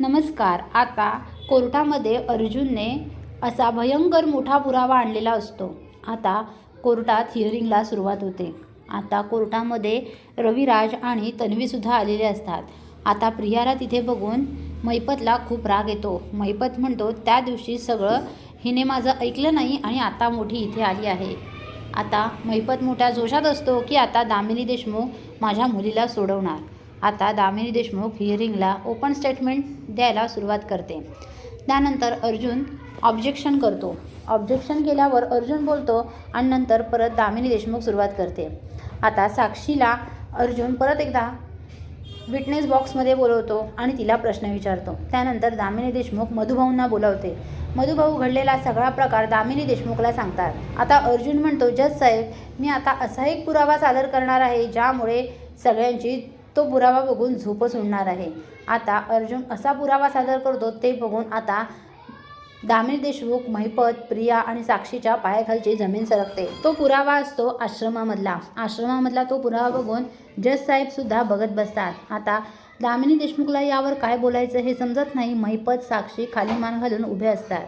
नमस्कार. आता कोर्टामध्ये अर्जुनने असा भयंकर मोठा पुरावा आणलेला असतो. आता कोर्टात हिअरिंगला सुरुवात होते. आता कोर्टामध्ये रविराज आणि तन्वीसुद्धा आलेले असतात. आता प्रियाला तिथे बघून मैपतला खूप राग येतो. मैपत म्हणतो त्या दिवशी सगळं हिने माझं ऐकलं नाही आणि आता मोठी इथे आली आहे. आता मैपत मोठ्या जोशात असतो की आता दामिनी देशमुख माझ्या मुलीला सोडवणार. आता दामिनी देशमुख हिअरिंगला ओपन स्टेटमेंट द्यायला सुरुवात करते. त्यानंतर अर्जुन ऑब्जेक्शन करतो. ऑब्जेक्शन केल्यावर अर्जुन बोलतो आणि नंतर परत दामिनी देशमुख सुरुवात करते. आता साक्षीला अर्जुन परत एकदा विटनेस बॉक्समध्ये बोलवतो आणि तिला प्रश्न विचारतो. त्यानंतर दामिनी देशमुख मधुभाऊंना बोलावते. मधुभाऊ घडलेला सगळा प्रकार दामिनी देशमुखला सांगतात. आता अर्जुन म्हणतो जज साहेब मी आता असा एक पुरावा सादर करणार आहे ज्यामुळे सगळ्यांची तो पुरावा बघून झोपच उडणार आहे. आता अर्जुन असा पुरावा सादर करतो ते बघून आता दामिनी देशमुख महिपत प्रिया आणि साक्षीच्या पायाखालची जमीन सरकते. तो पुरावा असतो आश्रमामधला. आश्रमामधला तो पुरावा बघून जज साहेबसुद्धा बघत बसतात. आता दामिनी देशमुखला यावर काय बोलायचं हे समजत नाही महिपत साक्षी खाली मान घालून उभे असतात.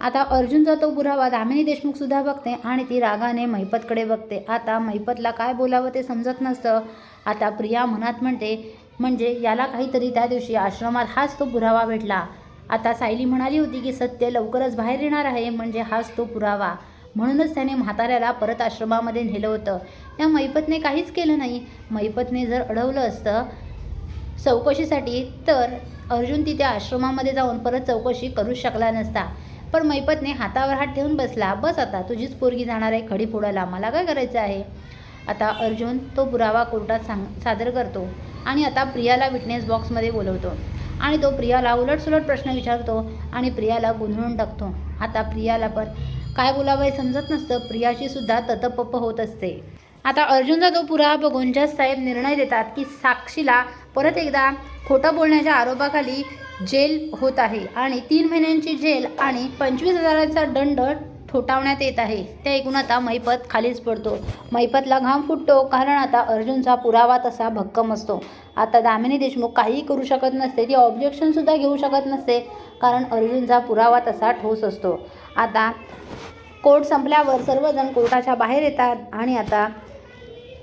आता अर्जुनचा तो पुरावा दामिनी देशमुखसुद्धा बघते आणि ती रागाने महिपतकडे बघते. आता महिपतला काय बोलावं ते समजत नसतं. आता प्रिया मनात म्हणते म्हणजे याला काहीतरी त्या दिवशी आश्रमात हाच तो पुरावा भेटला. आता सायली म्हणाली होती की सत्य लवकरच बाहेर येणार आहे म्हणजे हाच तो पुरावा. म्हणूनच त्याने म्हाताऱ्याला परत आश्रमामध्ये नेलं होतं. त्या मैपतने काहीच केलं नाही. मैपतने जर अडवलं असतं चौकशीसाठी तर अर्जुन तिथे आश्रमामध्ये जाऊन परत चौकशी करूच शकला नसता. पण मैपतने हातावर हात ठेवून बसला बस आता तुझीच पोरगी जाणार आहे खडी फोडायला मला काय करायचं आहे? आता अर्जुन तो पुरावा कोर्टात सांग सादर करतो. आणि आता प्रियाला विटनेस बॉक्समध्ये बोलवतो. आणि तो प्रियाला उलटसुलट प्रश्न विचारतो आणि प्रियाला गोंधळून टाकतो. आता प्रियाला पण काय बोलावं समजत नसतं. प्रियाची सुद्धा ततपप होत असते. आता अर्जुनचा तो पुरावा बघून साहेब निर्णय देतात की साक्षीला परत एकदा खोटं बोलण्याच्या आरोपाखाली जेल होत आहे आणि तीन महिन्यांची जेल आणि पंचवीस हजाराचा दंड ठोठावण्यात येत आहे. ते ऐकून आता मैपत खालीच पडतो. मैपतला घाम फुटतो कारण आता अर्जुनचा पुरावा तसा भक्कम असतो. आता दामिनी देशमुख काहीही करू शकत नसते ती ऑब्जेक्शनसुद्धा घेऊ शकत नसते कारण अर्जुनचा पुरावा तसा ठोस असतो. आता कोर्ट संपल्यावर सर्वजण कोर्टाच्या बाहेर येतात आणि आता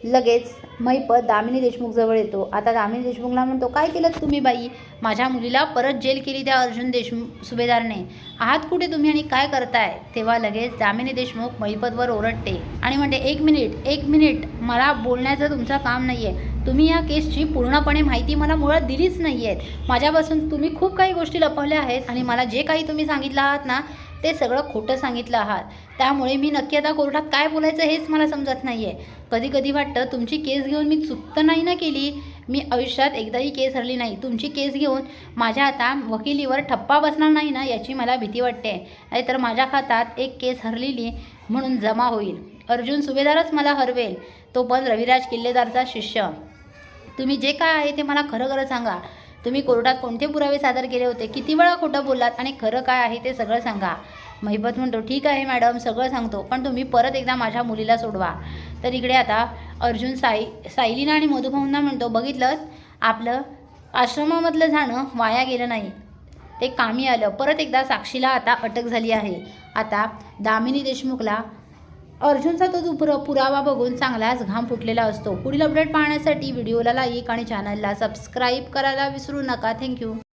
लगेच मैपत दामिनी देशमुखजवळ येतो. आता दामिनी देशमुखला म्हणतो काय केलं तुम्ही बाई? माझ्या मुलीला परत जेल केली त्या अर्जुन देशमुख सुभेदारने. आहात कुठे तुम्ही आणि काय करताय? तेव्हा लगेच दामिनी देशमुख महिपतवर ओरडते आणि म्हणते एक मिनिट एक मिनिट मला बोलण्याचं तुमचं काम नाही आहे तुम्ही या केसची पूर्णपणे माहिती मला मुळात दिलीच नाही आहेत माझ्यापासून तुम्ही खूप काही गोष्टी लपवल्या आहेत आणि मला जे काही तुम्ही सांगितलं आहात ना ते सगळं खोटं सांगितलं आहात. त्यामुळे मी नक्की आता कोर्टात काय बोलायचं हेच मला समजत नाही आहे कधी कधी वाटतं तुमची केस घेऊन मी चूक तर नाही ना केली? मी आयुष्यात एकदाही केस हरली नाही. तुमची केस घेऊन माझ्या आता वकिलीवर ठप्पा बसणार नाही ना याची मला भीती वाटते. नाहीतर माझ्या खात्यात एक केस हरलेली म्हणून जमा होईल. अर्जुन सुभेदारच मला हरवेल. तो पण रविराज किल्लेदारचा शिष्य. तुम्ही जे काय आहे ते मला खरं खरं सांगा. तुम्ही कोर्टात कोणते पुरावे सादर केले होते? किती वेळा खोटं बोललात? आणि खरं काय आहे ते सगळं सांगा. महिपत म्हणतो ठीक आहे मॅडम सगळं सांगतो. पण तुम्ही परत एकदा माझ्या मुलीला सोडवा. तर इकडे आता अर्जुन साई सायलीना आणि मधुभाऊंना म्हणतो बघितलं आपलं आश्रमामधलं जाणं वाया गेलं नाही. ते कामी आलं. परत एकदा साक्षीला आता अटक झाली आहे. आता दामिनी देशमुखला अर्जुनचा तो दुपुर पुरावा बघून चांगलाच घाम फुटलेला असतो. पुढील अपडेट पाहण्यासाठी व्हिडिओला लाईक आणि चॅनलला सबस्क्राईब करायला विसरू नका. थँक्यू